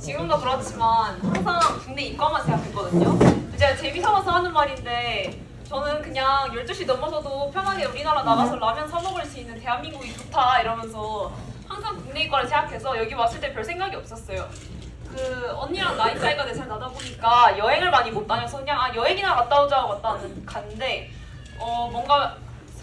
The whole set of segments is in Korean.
지금도 그렇지만 항상 국내 이과만 생각했거든요. 제가 재미 삼아서 하는 말인데 저는 그냥 12시 넘어서도 편하게 우리나라 나가서 라면 사 먹을 수 있는 대한민국이 좋다 이러면서 항상 국내 이과를 생각해서 여기 왔을 때 별 생각이 없었어요. 그 언니랑 나이 차이가 4살 나다 보니까 여행을 많이 못 다녀서 그냥 아 여행이나 갔다 오자 하고 갔다 왔는- 갔는데 어 뭔가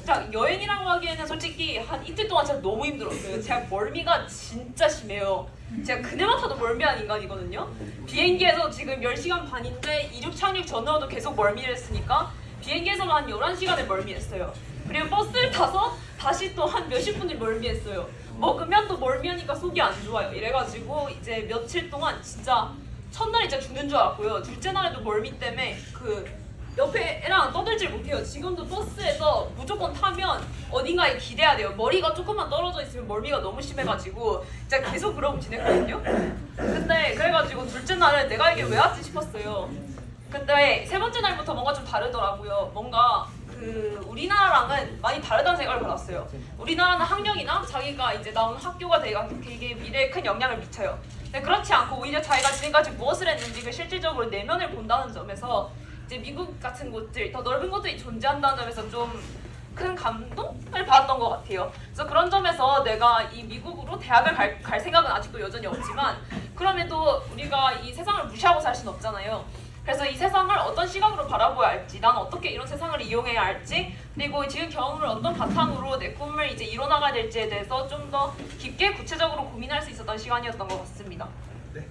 진짜 여행이라고 하기에는 솔직히 한 이틀 동안 진짜 너무 힘들었어요. 제가 멀미가 진짜 심해요. 제가 그네만 타도 멀미한 인간이거든요. 비행기에서 지금 10시간 반인데 이륙 착륙 전후로도 계속 멀미를 했으니까 비행기에서만 한 11시간을 멀미했어요. 그리고 버스를 타서 다시 또 한 몇십 분을 멀미했어요. 먹으면 또 멀미하니까 속이 안 좋아요. 이래가지고 이제 며칠 동안 진짜 첫날에 진짜 죽는 줄 알았고요. 둘째 날에도 멀미 때문에 그 옆에 애랑 떠들질 못해요. 지금도 버스에서 무조건 타면 어딘가에 기대야 돼요. 머리가 조금만 떨어져 있으면 멀미가 너무 심해가지고 진짜 계속 그러고 지냈거든요. 근데 그래가지고 둘째 날은 내가 이게 왜 왔지 싶었어요. 근데 세 번째 날부터 뭔가 좀 다르더라고요. 뭔가 그 우리나라랑은 많이 다르다는 생각을 받았어요. 우리나라는 학력이나 자기가 이제 나온 학교가 되게, 미래에 큰 영향을 미쳐요. 그렇지 않고 오히려 자기가 지금까지 무엇을 했는지 그 실질적으로 내면을 본다는 점에서 이제 미국 같은 곳들 더 넓은 곳들이 존재한다는 점에서 좀 큰 감동을 받았던 것 같아요. 그래서 그런 점에서 내가 이 미국으로 대학을 갈, 갈 생각은 아직도 여전히 없지만 그럼에도 우리가 이 세상을 무시하고 살 수는 없잖아요. 그래서 이 세상을 어떤 시각으로 바라보아야 할지, 난 어떻게 이런 세상을 이용해야 할지, 그리고 지금 경험을 어떤 바탕으로 내 꿈을 이제 이뤄나가야 될지에 대해서 좀 더 깊게 구체적으로 고민할 수 있었던 시간이었던 것 같습니다. 네.